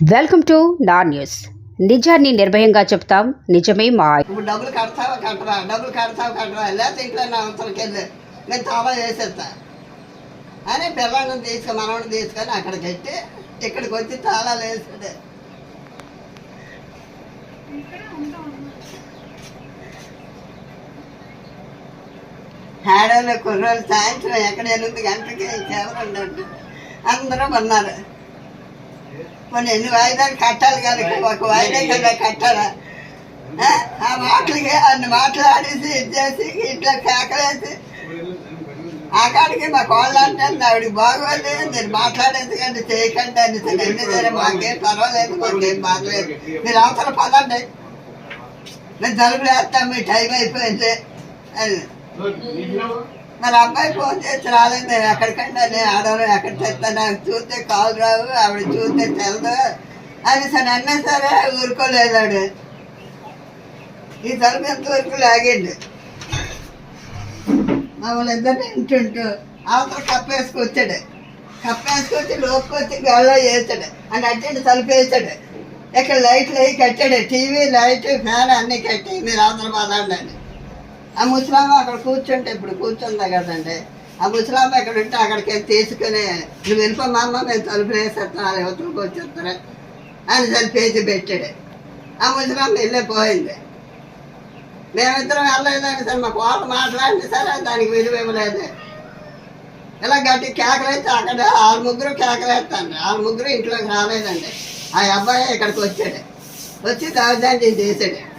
Welcome to నా news. నిజాన్ని నిర్భయంగా చెప్తాం. నిజమే మా ఇప్పుడు డబ్బులు కడతావా కట్టరా? డబ్బులు కడతావా కట్టరా? లేకపోతే ఇంట్లో నా అవసరంకి వెళ్ళి నేను తావా చేసేస్తా. అని పిల్లలను తీసుకొని మనవడిని తీసుకొని అక్కడికి పెట్టి ఇక్కడికి వచ్చి తాళాలు వేసాడు ఆడవాళ్ళు కుర్రోళ్ళు సాయంత్రం ఎక్కడ ఎనిమిది గంటలకి కేవలం అందరూ ఉన్నారు. కొన్ని ఎన్ని వాయిదాలు కట్టాలి కానీ ఒక వాయిదా కదా కట్టాలా ఆ? ఆ మాటలకి అన్ని మాట్లాడేసి ఇది చేసి ఇట్లా కేకలేసి ఆ కాడికి మా కోళ్ళ అంటే ఆవిడకి బాగోదు మీరు మాట్లాడేది కానీ చేయకండి అని ఎన్ని సరే మాకేం పర్వాలేదు మాకేం బాగలేదు మీరు అవసరం పదండి నేను జలుబు వేస్తాం మీ టైం అయిపోయింది అని మన అబ్బాయి ఫోన్ చేసి రాలేదు. నేను ఎక్కడికైనా నేను ఆడవాళ్ళు ఎక్కడ తెస్తాను? నాకు చూస్తే కాలు రావు ఆవిడ చూస్తే తెలదు అని సరే అన్నా సరే ఊరుకోలేదాడు. ఈ తలుపు ఎంత వరకు లాగండి మా వాళ్ళిద్దరిని ఇంటుంటూ అవతల కప్పేసుకొచ్చాడు కప్పేసుకొచ్చి లోపుకొచ్చి గల్లో వేసాడు అని అట్టండి తలుపు వేసాడు ఇక్కడ లైట్లు అవి కట్టాడు. టీవీ లైట్ ఫ్యాన్ అన్నీ కట్టి మీరు అవతల పదండి ఆ ముసలామ్మ అక్కడ కూర్చుంటే ఇప్పుడు కూర్చుందా కదండి? ఆ ముసలామ్మ ఎక్కడ ఉంటే అక్కడికి వెళ్ళి తీసుకుని నువ్వు వెళ్ళిపోమ్మా అమ్మ మేము తలుపులు వేసేస్తాను యువతలకు వచ్చేస్తారా అని తలిపేసి పెట్టాడు. ఆ ముసలామ్మ వెళ్ళిపోయింది మేమిద్దరం వెళ్ళలేదండి సార్ మా కోట మాట్లాడింది సరే దానికి విలువ ఇవ్వలేదు. ఇలా గట్టి కేకలైతే అక్కడ ఆరు ముగ్గురు కేకలేస్తాను ఆరు ముగ్గురు ఇంట్లోకి రాలేదండి. ఆ అబ్బాయి ఇక్కడికి వచ్చాడు. వచ్చి దౌర్జన్యం చేశాడు.